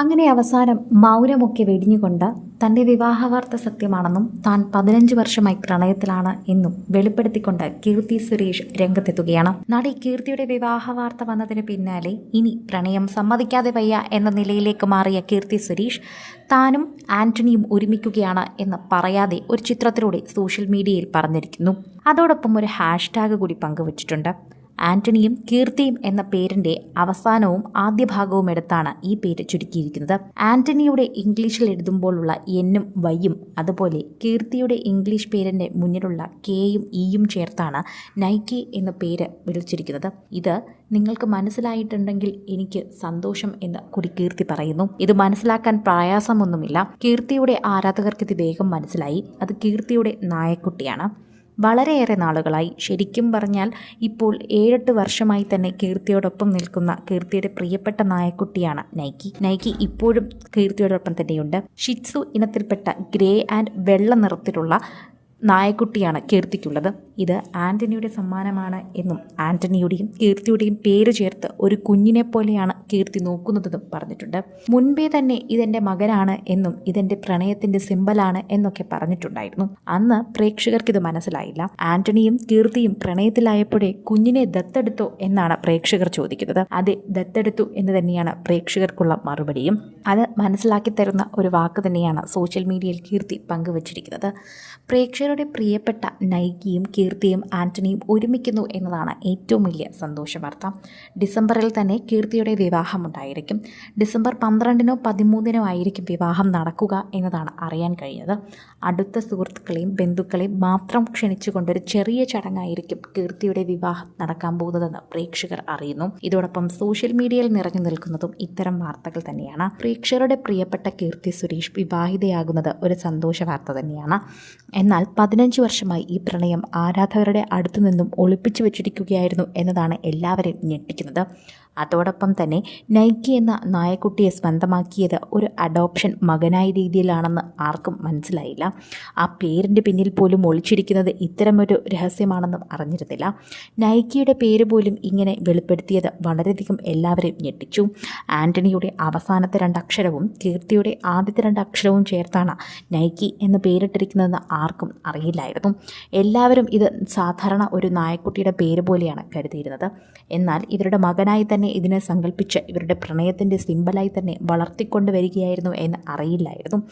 അങ്ങനെ അവസാനം മൗനമൊക്കെ വെടിഞ്ഞുകൊണ്ട് തന്റെ വിവാഹവാർത്ത സത്യമാണെന്നും താൻ പതിനഞ്ച് വർഷമായി പ്രണയത്തിലാണ് എന്നും വെളിപ്പെടുത്തിക്കൊണ്ട് കീർത്തി സുരേഷ് രംഗത്തെത്തുകയാണ്. നടി കീർത്തിയുടെ വിവാഹവാർത്ത വന്നതിന് പിന്നാലെ ഇനി പ്രണയം സമ്മതിക്കാതെ വയ്യ എന്ന നിലയിലേക്ക് മാറിയ കീർത്തി സുരേഷ് താനും ആന്റണിയും ഒരുമിക്കുകയാണ് എന്ന് പറയാതെ ഒരു ചിത്രത്തിലൂടെ സോഷ്യൽ മീഡിയയിൽ പറഞ്ഞിരിക്കുന്നു. അതോടൊപ്പം ഒരു ഹാഷ്ടാഗ് കൂടി പങ്കുവച്ചിട്ടുണ്ട്. ആന്റണിയും കീർത്തിയും എന്ന പേരിന്റെ അവസാനവും ആദ്യ ഭാഗവും എടുത്താണ് ഈ പേര് ചുരുക്കിയിരിക്കുന്നത്. ആന്റണിയുടെ ഇംഗ്ലീഷിൽ എഴുതുമ്പോഴുള്ള എന്നും വൈയും അതുപോലെ കീർത്തിയുടെ ഇംഗ്ലീഷ് പേരിന്റെ മുന്നിലുള്ള കെയും ഇയും ചേർത്താണ് നൈക്കി എന്ന പേര് വിളിച്ചിരിക്കുന്നത്. ഇത് നിങ്ങൾക്ക് മനസ്സിലായിട്ടുണ്ടെങ്കിൽ എനിക്ക് സന്തോഷം എന്ന് കൂടി കീർത്തി പറയുന്നു. ഇത് മനസ്സിലാക്കാൻ പ്രയാസമൊന്നുമില്ല. കീർത്തിയുടെ ആരാധകർക്ക് ഇത് വേഗം മനസ്സിലായി. അത് കീർത്തിയുടെ നായക്കുട്ടിയാണ്. വളരെയേറെ നാളുകളായി. ശരിക്കും പറഞ്ഞാൽ ഇപ്പോൾ ഏഴെട്ട് വർഷമായി തന്നെ കീർത്തിയോടൊപ്പം നിൽക്കുന്ന കീർത്തിയുടെ പ്രിയപ്പെട്ട നായക്കുട്ടിയാണ് നൈക്കി നൈക്കി ഇപ്പോഴും കീർത്തിയോടൊപ്പം തന്നെയുണ്ട്. ഷിറ്റ്സു ഇനത്തിൽപ്പെട്ട ഗ്രേ ആൻഡ് വെള്ള നിറത്തിലുള്ള നായക്കുട്ടിയാണ് കീർത്തിക്കുള്ളത്. ഇത് ആന്റണിയുടെ സമ്മാനമാണ് എന്നും ആന്റണിയുടെയും കീർത്തിയുടെയും പേര് ചേർത്ത് ഒരു കുഞ്ഞിനെ പോലെയാണ് കീർത്തി നോക്കുന്നതെന്നും പറഞ്ഞിട്ടുണ്ട്. മുൻപേ തന്നെ ഇതെന്റെ മകനാണ് എന്നും ഇതെന്റെ പ്രണയത്തിന്റെ സിമ്പലാണ് എന്നൊക്കെ പറഞ്ഞിട്ടുണ്ടായിരുന്നു. അന്ന് പ്രേക്ഷകർക്ക് ഇത് മനസ്സിലായില്ല. ആന്റണിയും കീർത്തിയും പ്രണയത്തിലായപ്പോഴേ കുഞ്ഞിനെ ദത്തെടുത്തോ എന്നാണ് പ്രേക്ഷകർ ചോദിക്കുന്നത്. അതെ ദത്തെടുത്തു എന്ന് തന്നെയാണ് പ്രേക്ഷകർക്കുള്ള മറുപടിയും. അത് മനസ്സിലാക്കി തരുന്ന ഒരു വാക്ക് തന്നെയാണ് സോഷ്യൽ മീഡിയയിൽ കീർത്തി പങ്കുവച്ചിരിക്കുന്നത്. പ്രേക്ഷകരുടെ പ്രിയപ്പെട്ട നൈക്കിയും കീർത്തിയും ആന്റണിയും ഒരുമിക്കുന്നു എന്നതാണ് ഏറ്റവും വലിയ സന്തോഷ വാർത്ത ഡിസംബറിൽ തന്നെ കീർത്തിയുടെ വിവാഹമുണ്ടായിരിക്കും ഡിസംബർ പന്ത്രണ്ടിനോ പതിമൂന്നിനോ ആയിരിക്കും വിവാഹം നടക്കുക എന്നതാണ് അറിയാൻ കഴിഞ്ഞത്. അടുത്ത സുഹൃത്തുക്കളെയും ബന്ധുക്കളെയും മാത്രം ക്ഷണിച്ചുകൊണ്ടൊരു ചെറിയ ചടങ്ങായിരിക്കും കീർത്തിയുടെ വിവാഹം നടക്കാൻ പോകുന്നതെന്ന് പ്രേക്ഷകർ അറിയുന്നു. ഇതോടൊപ്പം സോഷ്യൽ മീഡിയയിൽ നിറഞ്ഞു നിൽക്കുന്നതും ഇത്തരം വാർത്തകൾ തന്നെയാണ്. പ്രേക്ഷകരുടെ പ്രിയപ്പെട്ട കീർത്തി സുരേഷ് വിവാഹിതയാകുന്നത് ഒരു സന്തോഷ വാർത്ത തന്നെയാണ്. എന്നാൽ പതിനഞ്ച് വർഷമായി ഈ പ്രണയം ആരാധകരുടെ അടുത്തു നിന്നും ഒളിപ്പിച്ചു വെച്ചിരിക്കുകയായിരുന്നു എന്നതാണ് എല്ലാവരെയും ഞെട്ടിക്കുന്നത്. അതോടൊപ്പം തന്നെ നൈക്കി എന്ന നായക്കുട്ടിയെ സ്വന്തമാക്കിയത് ഒരു അഡോപ്ഷൻ മകനായ രീതിയിലാണെന്ന് ആർക്കും മനസ്സിലായില്ല. ആ പേരിന്റെ പിന്നിൽ പോലും ഒളിച്ചിരിക്കുന്നത് ഇത്തരമൊരു രഹസ്യമാണെന്നും അറിഞ്ഞിരുന്നില്ല. നൈക്കിയുടെ പേര് പോലും ഇങ്ങനെ വെളിപ്പെടുത്തിയത് വളരെയധികം എല്ലാവരെയും ഞെട്ടിച്ചു. ആന്റണിയുടെ അവസാനത്തെ രണ്ടക്ഷരവും കീർത്തിയുടെ ആദ്യത്തെ രണ്ടക്ഷരവും ചേർത്താണ് നൈക്കി എന്ന് പേരിട്ടിരിക്കുന്നതെന്ന് ആർക്കും അറിയില്ലായിരുന്നു. എല്ലാവരും ഇത് സാധാരണ ഒരു നായക്കുട്ടിയുടെ പേര് പോലെയാണ് കരുതിയിരുന്നത്. എന്നാൽ ഇവരുടെ മകനായി തന്നെ ഇതിനെ സങ്കല്പിച്ച് ഇവരുടെ പ്രണയത്തിന്റെ സിമ്പലായി തന്നെ വളർത്തിക്കൊണ്ട് വരികയായിരുന്നു എന്ന് അറിയില്ലായിരുന്നു.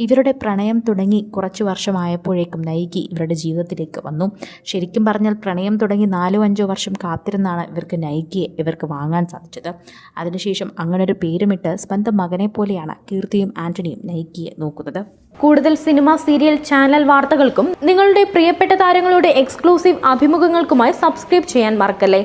ഇവരുടെ പ്രണയം തുടങ്ങി കുറച്ച് വർഷമായപ്പോഴേക്കും നൈകി ഇവരുടെ ജീവിതത്തിലേക്ക് വന്നു. ശരിക്കും പറഞ്ഞാൽ പ്രണയം തുടങ്ങി നാലോ അഞ്ചോ വർഷം കാത്തിരുന്നാണ് ഇവർക്ക് നൈകിയെ ഇവർക്ക് വാങ്ങാൻ സാധിച്ചത്. അതിനുശേഷം അങ്ങനൊരു പേരുമിട്ട് സ്വന്തം മകനെ പോലെയാണ് കീർത്തിയും ആന്റണിയും നൈകിയെ നോക്കുന്നത്. കൂടുതൽ സിനിമ സീരിയൽ ചാനൽ വാർത്തകൾക്കും നിങ്ങളുടെ പ്രിയപ്പെട്ട താരങ്ങളുടെ എക്സ്ക്ലൂസീവ് അഭിമുഖങ്ങൾക്കുമായി സബ്സ്ക്രൈബ് ചെയ്യാൻ മറക്കല്ലേ?